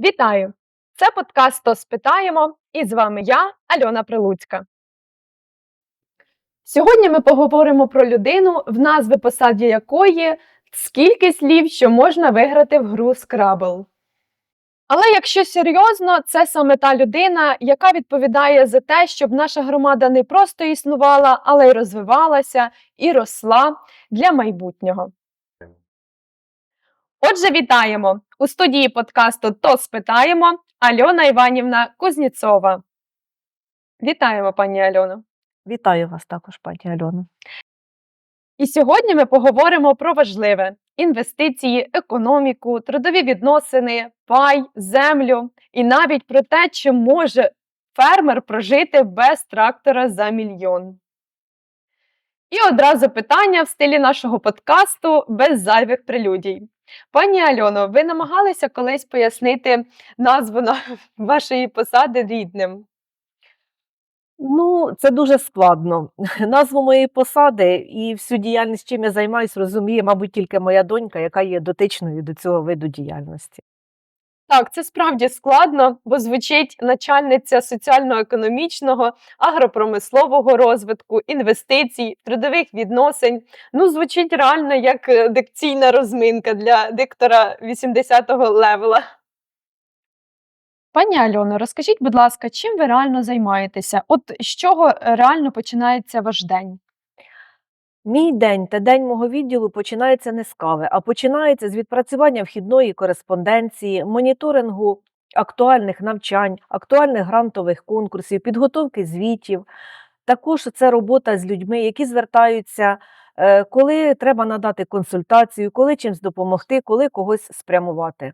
Вітаю! Це подкаст «То спитаємо» і з вами я, Альона Прилуцька. Сьогодні ми поговоримо про людину, в назви посаді якої скільки слів, що можна виграти в гру Scrabble. Але якщо серйозно, це саме та людина, яка відповідає за те, щоб наша громада не просто існувала, але й розвивалася і росла для майбутнього. Отже, вітаємо у студії подкасту То спитаємо Альона Іванівна Кузніцова. Вітаємо, пані Альоно. Вітаю вас також, пані Альона. І сьогодні ми поговоримо про важливе: інвестиції, економіку, трудові відносини, пай, землю і навіть про те, чи може фермер прожити без трактора за мільйон. І одразу питання в стилі нашого подкасту без зайвих прелюдій. Пані Альоно, ви намагалися колись пояснити назву на вашої посади рідним? Ну, це дуже складно. Назву моєї посади і всю діяльність, чим я займаюся, розуміє, мабуть, тільки моя донька, яка є дотичною до цього виду діяльності. Так, це справді складно, бо звучить начальниця соціально-економічного, агропромислового розвитку, інвестицій, трудових відносин. Ну, звучить реально як е, дикційна розминка для диктора 80-го левела. Пані Альоно, розкажіть, будь ласка, чим ви реально займаєтеся? От з чого е, реально починається ваш день? Мій день та день мого відділу починається не з кави, а починається з відпрацювання вхідної кореспонденції, моніторингу актуальних навчань, актуальних грантових конкурсів, підготовки звітів. Також це робота з людьми, які звертаються, е, коли треба надати консультацію, коли чимось допомогти, коли когось спрямувати.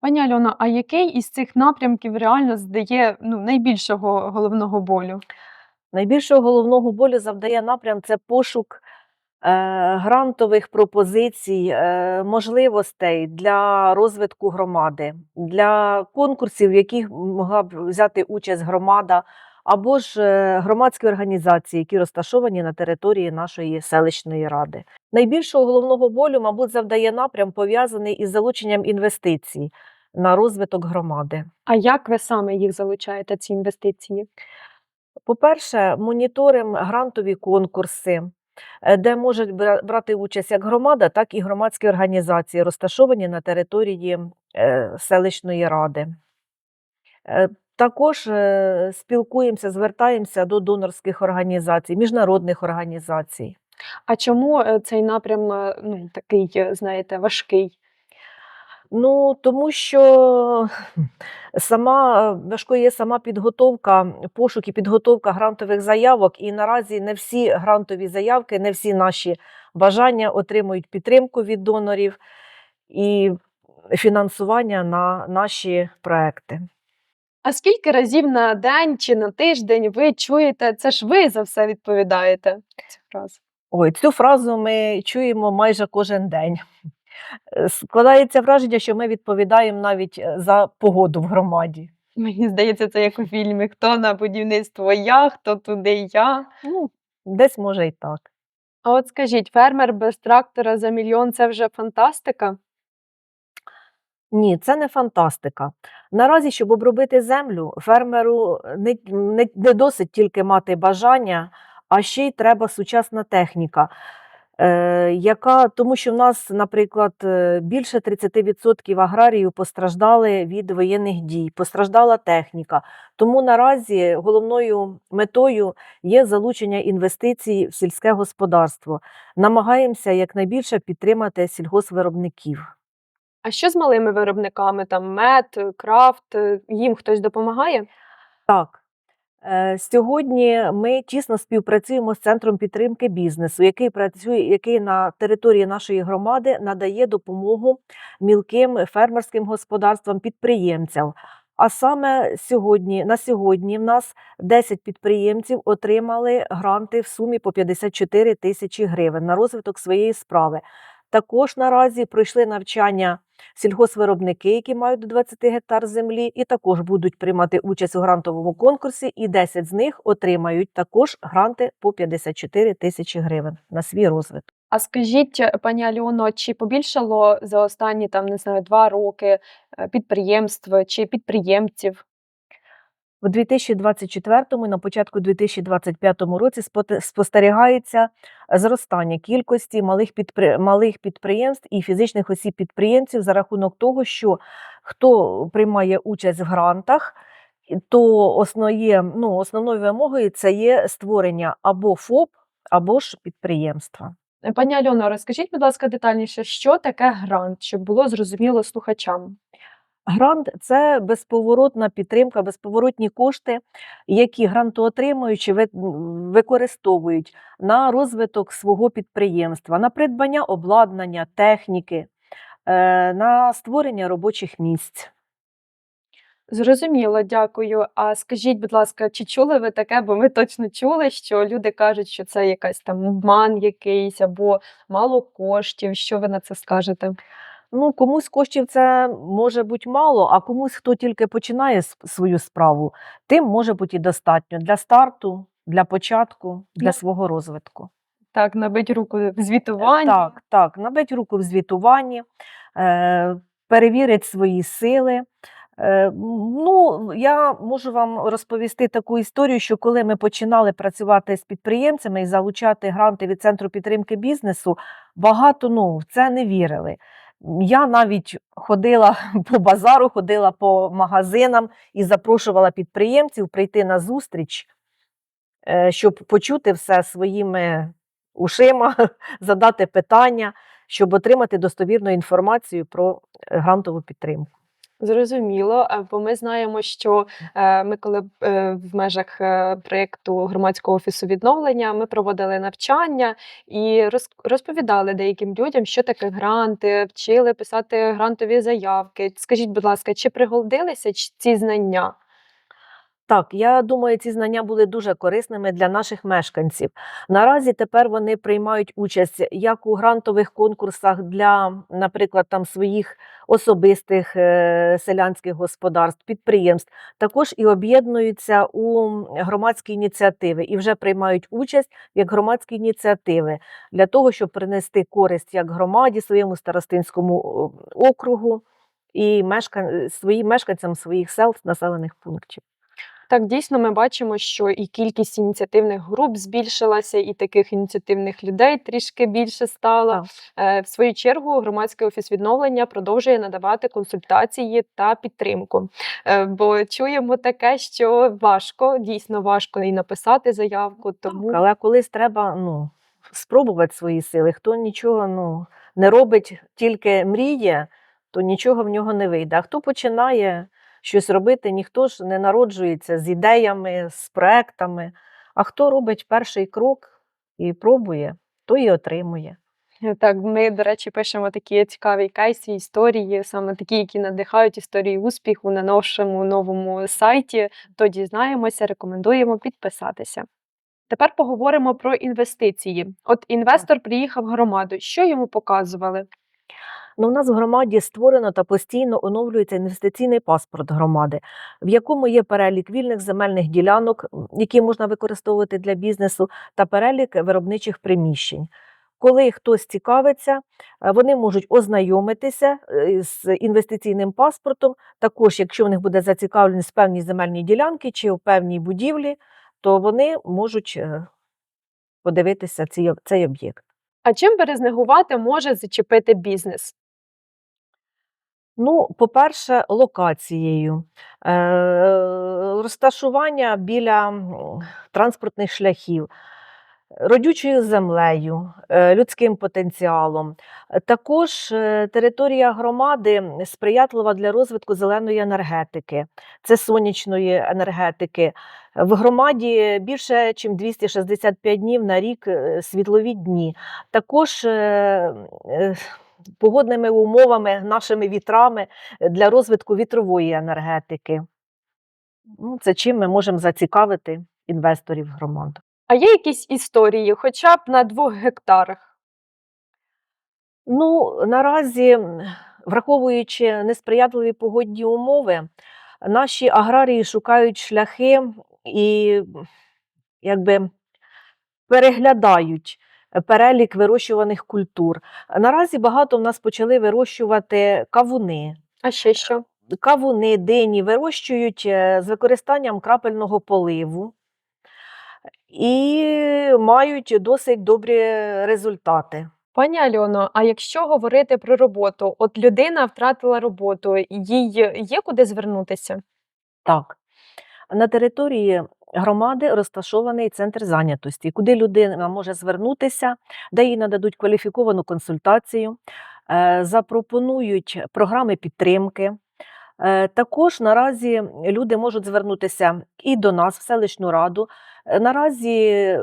Пані Альона, а який із цих напрямків реально здає ну, найбільшого головного болю? Найбільшого головного болю завдає напрям це пошук грантових пропозицій, е, можливостей для розвитку громади, для конкурсів, в яких могла б взяти участь громада, або ж е, громадські організації, які розташовані на території нашої селищної ради. Найбільшого головного болю, мабуть, завдає напрям пов'язаний із залученням інвестицій на розвиток громади. А як ви саме їх залучаєте, ці інвестиції? По-перше, моніторимо грантові конкурси, е, де можуть брати участь як громада, так і громадські організації, розташовані на території е, селищної ради. Е, Також е, спілкуємося, звертаємося до донорських організацій, міжнародних організацій. А чому е, цей напрям е, ну, такий, е, знаєте, важкий? Ну, тому що сама е, важкою є сама підготовка, пошук і підготовка грантових заявок. І наразі не всі грантові заявки, не всі наші бажання отримують підтримку від донорів і фінансування на наші проекти. А скільки разів на день чи на тиждень ви чуєте, це ж ви за все відповідаєте? Цю фразу. Ой, цю фразу ми чуємо майже кожен день. Е, Складається враження, що ми відповідаємо навіть е, за погоду в громаді. Мені здається, це як у фільмі Хто на будівництво я, хто туди я. Ну, десь може і так. А от скажіть, фермер без трактора за мільйон це вже фантастика? Ні, це не фантастика. Наразі, щоб обробити землю, фермеру не, не, не досить тільки мати бажання, а ще й треба сучасна техніка. Е, яка, тому що в нас, наприклад, е, більше 30% аграріїв постраждали від воєнних дій, постраждала техніка. Тому наразі головною метою є залучення інвестицій в сільське господарство. Намагаємося якнайбільше підтримати сільгоспвиробників. А що з малими виробниками? Там мед, крафт, їм хтось допомагає? Так. Е, Сьогодні ми тісно співпрацюємо з центром підтримки бізнесу, який працює, який на території нашої громади надає допомогу мілким фермерським господарствам, підприємцям. А саме сьогодні, на сьогодні в нас 10 підприємців отримали гранти в сумі по 54 тисячі гривень на розвиток своєї справи. Також наразі пройшли навчання сільгоспвиробники, які мають до 20 гектар землі, і також будуть приймати участь у грантовому конкурсі, і 10 з них отримають також гранти по 54 тисячі гривень на свій розвиток. А скажіть, пані Альоно, чи побільшало за останні там, не знаю, два роки е, підприємств чи підприємців? У 2024 і на початку 2025 році спостерігається зростання кількості малих, підпри... малих підприємств і фізичних осіб-підприємців за рахунок того, що хто приймає участь в грантах, то основє, ну, основною вимогою це є створення або ФОП, або ж підприємства. Е, Пані Альоно, розкажіть, будь ласка, детальніше, що таке грант, щоб було зрозуміло слухачам? Грант це безповоротна підтримка, безповоротні кошти, які грантоотримуючі ви- використовують на розвиток свого підприємства, на придбання обладнання, техніки, е, на створення робочих місць. Зрозуміло, дякую. А скажіть, будь ласка, чи чули ви таке? Бо ми точно чули, що люди кажуть, що це якась там обман якийсь або мало коштів. Що ви на це скажете? Ну, комусь коштів це може бути мало, а комусь, хто тільки починає свою справу, тим може бути і достатньо для старту, для початку, для свого розвитку. Так, набить руку в Е, звітуванні. Так, так, набить руку в звітуванні, е, перевірить свої сили. Е, ну, я можу вам розповісти таку історію, що коли ми починали працювати з підприємцями і залучати гранти від Центру підтримки бізнесу, багато ну, в це не вірили. Я навіть ходила по базару, ходила по магазинам і запрошувала підприємців прийти на зустріч, е, щоб почути все своїми ушима, задати питання, щоб отримати достовірну інформацію про е, грантову підтримку. Зрозуміло, бо ми знаємо, що е, ми, коли е, в межах е, проєкту громадського офісу відновлення, ми проводили навчання і роз- розповідали деяким людям, що таке гранти, вчили писати грантові заявки. Скажіть, будь ласка, чи пригодилися ці знання? Так, я думаю, ці знання були дуже корисними для наших мешканців. Наразі тепер вони приймають участь як у грантових конкурсах для, наприклад, там своїх особистих е, селянських господарств, підприємств, також і об'єднуються у громадські ініціативи і вже приймають участь як громадські ініціативи для того, щоб принести користь як громаді, своєму старостинському округу і мешкан... своїм мешканцям своїх сел, населених пунктів. Так, дійсно, ми бачимо, що і кількість ініціативних груп збільшилася, і таких ініціативних людей трішки більше стало. Е, В свою чергу, громадський офіс відновлення продовжує надавати консультації та підтримку. Е, Бо чуємо таке, що важко, дійсно важко і написати заявку. Тому Так, але колись треба ну, спробувати свої сили. Хто нічого ну, не робить, тільки мріє, то нічого в нього не вийде. А хто починає щось робити, ніхто ж не народжується з ідеями, з проектами. А хто робить перший крок і пробує, то і отримує. Так, ми, до речі, пишемо такі цікаві кейси, історії, саме такі, які надихають історії успіху на нашому новому сайті. То дізнаємося, рекомендуємо підписатися. Тепер поговоримо про інвестиції. От інвестор приїхав в громаду. Що йому показували? Ну, у нас в громаді створено та постійно оновлюється інвестиційний паспорт громади, в якому є перелік вільних земельних ділянок, які можна використовувати для бізнесу, та перелік виробничих приміщень. Коли хтось цікавиться, е, вони можуть ознайомитися е, з інвестиційним паспортом. Також, якщо в них буде зацікавленість в певній земельній ділянці чи в певній будівлі, то вони можуть е, подивитися цей, об'єкт. А чим перезнегувати може зачепити бізнес? Ну, по-перше, локацією, е, розташування біля транспортних шляхів, родючою землею, е, людським потенціалом. Також е, територія громади сприятлива для розвитку зеленої енергетики, це сонячної енергетики. В громаді більше, ніж 265 днів на рік світлові дні. Також погодними умовами, нашими вітрами е, для розвитку вітрової енергетики. Ну, Це чим ми можемо зацікавити інвесторів в громаду. А є якісь історії, хоча б на двох гектарах? Ну, наразі, враховуючи несприятливі погодні умови, наші аграрії шукають шляхи і якби переглядають перелік вирощуваних культур. Наразі багато в нас почали вирощувати кавуни. А ще що? Кавуни, дині вирощують е, з використанням крапельного поливу і мають досить добрі результати. Пані Альоно, а якщо говорити про роботу, от людина втратила роботу, їй є куди звернутися? Так. На території громади розташований центр зайнятості, куди людина може звернутися, де їй нададуть кваліфіковану консультацію, е, запропонують програми підтримки. Е, Також наразі люди можуть звернутися і до нас, в селищну раду. Е, Наразі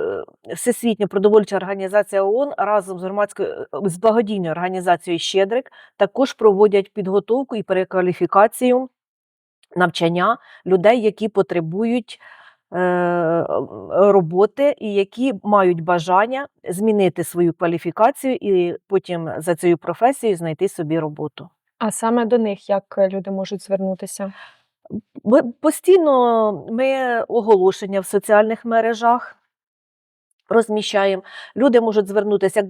Всесвітня продовольча організація ООН разом з громадською з благодійною організацією Щедрик також проводять підготовку і перекваліфікацію навчання людей, які потребують роботи і які мають бажання змінити свою кваліфікацію і потім за цією професією знайти собі роботу. А саме до них як люди можуть звернутися? Ми постійно ми оголошення в соціальних мережах розміщаємо. Люди можуть звернутися як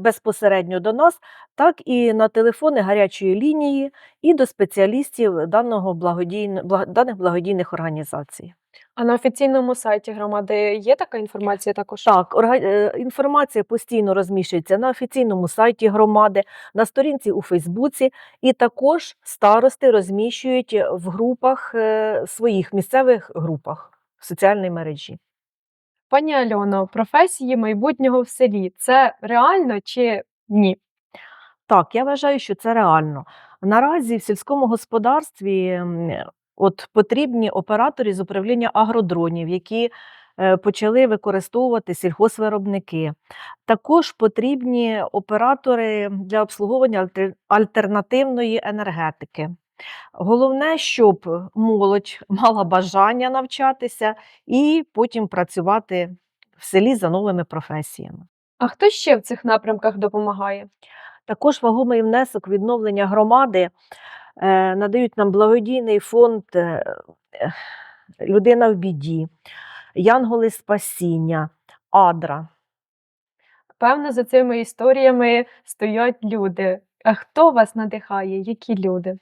безпосередньо до нас, так і на телефони гарячої лінії, і до спеціалістів даного благодійно, бла- даних благодійних організацій. А на офіційному сайті громади є така інформація також? Так, е, інформація постійно розміщується на офіційному сайті громади, на сторінці у Фейсбуці, і також старости розміщують в групах е, своїх місцевих групах в соціальній мережі. Пані Альоно, професії майбутнього в селі це реально чи ні? Так, я вважаю, що це реально. Наразі в сільському господарстві от потрібні оператори з управління агродронів, які е, почали використовувати сільхозвиробники. Також потрібні оператори для обслуговування альтернативної енергетики. Головне, щоб молодь мала бажання навчатися і потім працювати в селі за новими професіями. А хто ще в цих напрямках допомагає? Також вагомий внесок відновлення громади надають нам благодійний фонд е, е, Людина в біді, Янголи Спасіння, Адра. Певно, за цими історіями стоять люди. А хто вас надихає? Які люди?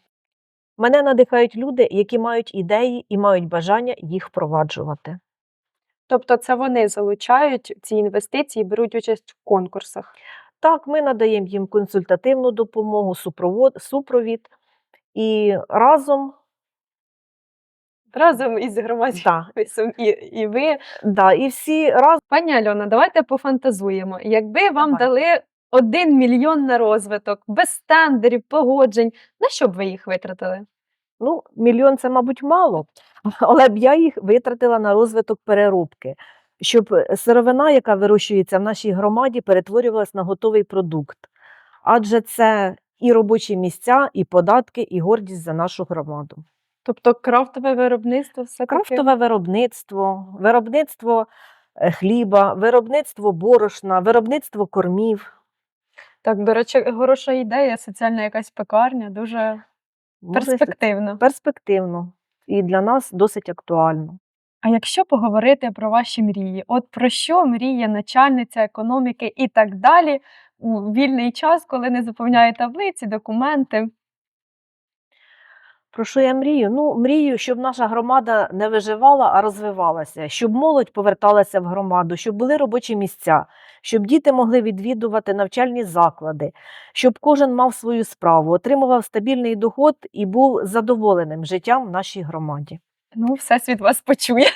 Мене надихають люди, які мають ідеї і мають бажання їх впроваджувати. Тобто це вони залучають ці інвестиції, беруть участь в конкурсах. Так, ми надаємо їм консультативну допомогу, супровід і разом Разом із громадським да, і, і ви. да, і всі разом. Пані Альона, давайте пофантазуємо. Якби вам Давай. дали один мільйон на розвиток, без тендерів, погоджень, на що б ви їх витратили? Ну, мільйон це, мабуть, мало, але б я їх витратила на розвиток переробки, щоб е, сировина, яка вирощується в нашій громаді, перетворювалась на готовий продукт. Адже це і робочі місця, і податки, і гордість за нашу громаду. Тобто крафтове виробництво все таки Крафтове виробництво, виробництво е, хліба, виробництво борошна, виробництво кормів. так, до речі, хороша ідея, соціальна якась пекарня, дуже Може, перспективно. перспективно і для нас досить актуально. А якщо поговорити про ваші мрії, от про що мріє начальниця економіки і так далі у вільний час, коли не заповняє таблиці, документи? Про що я мрію? Ну, мрію, щоб наша громада не виживала, а розвивалася, щоб молодь поверталася в громаду, щоб були робочі місця, щоб діти могли відвідувати навчальні заклади, щоб кожен мав свою справу, отримував стабільний доход і був задоволеним життям в нашій громаді. Ну, всесвіт вас почує.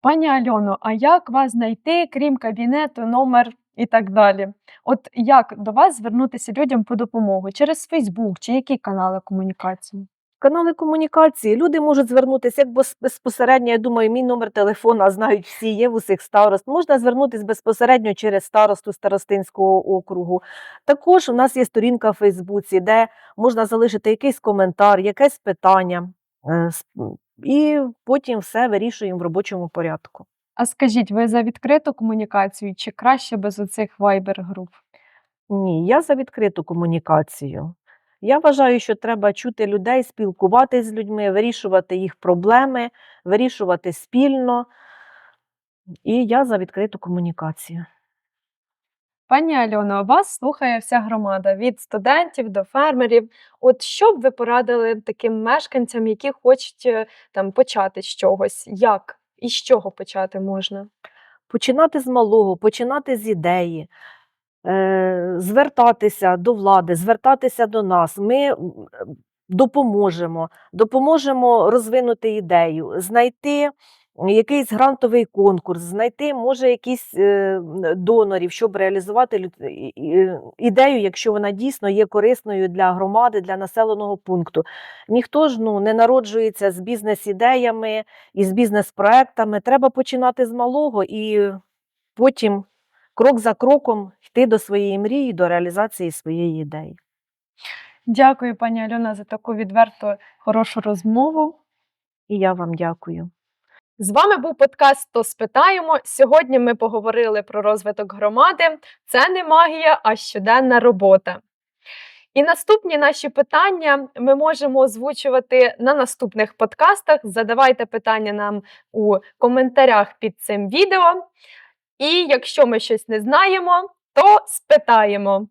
Пані Альоно, а як вас знайти, крім кабінету, номер і так далі? От як до вас звернутися людям по допомогу? Через Фейсбук чи які канали комунікації? Канали комунікації. Люди можуть звернутися як безпосередньо. Я думаю, мій номер телефона знають всі, є в усіх старост. Можна звернутися безпосередньо через старосту Старостинського округу. Також у нас є сторінка в Фейсбуці, де можна залишити якийсь коментар, якесь питання. Е, І потім все вирішуємо в робочому порядку. А скажіть, ви за відкриту комунікацію чи краще без оцих вайбер-груп? Ні, я за відкриту комунікацію. Я вважаю, що треба чути людей, спілкуватися з людьми, вирішувати їх проблеми, вирішувати спільно. І я за відкриту комунікацію. Пані Альоно, вас слухає вся громада від студентів до фермерів. От що б ви порадили таким мешканцям, які хочуть е, там почати з чогось? Як і з чого почати можна? Починати з малого, починати з ідеї, е, звертатися до влади, звертатися до нас. Ми допоможемо, допоможемо розвинути ідею, знайти якийсь грантовий конкурс, знайти, може, якісь е, донорів, щоб реалізувати ідею, якщо вона дійсно є корисною для громади, для населеного пункту. Ніхто ж ну, не народжується з бізнес-ідеями і з бізнес-проектами. Треба починати з малого і потім крок за кроком йти до своєї мрії, до реалізації своєї ідеї. Дякую, пані Альона, за таку відверту хорошу розмову. І я вам дякую. З вами був подкаст То спитаємо. Сьогодні ми поговорили про розвиток громади. Це не магія, а щоденна робота. І наступні наші питання ми можемо озвучувати на наступних подкастах. Задавайте питання нам у коментарях під цим відео. І якщо ми щось не знаємо, то спитаємо.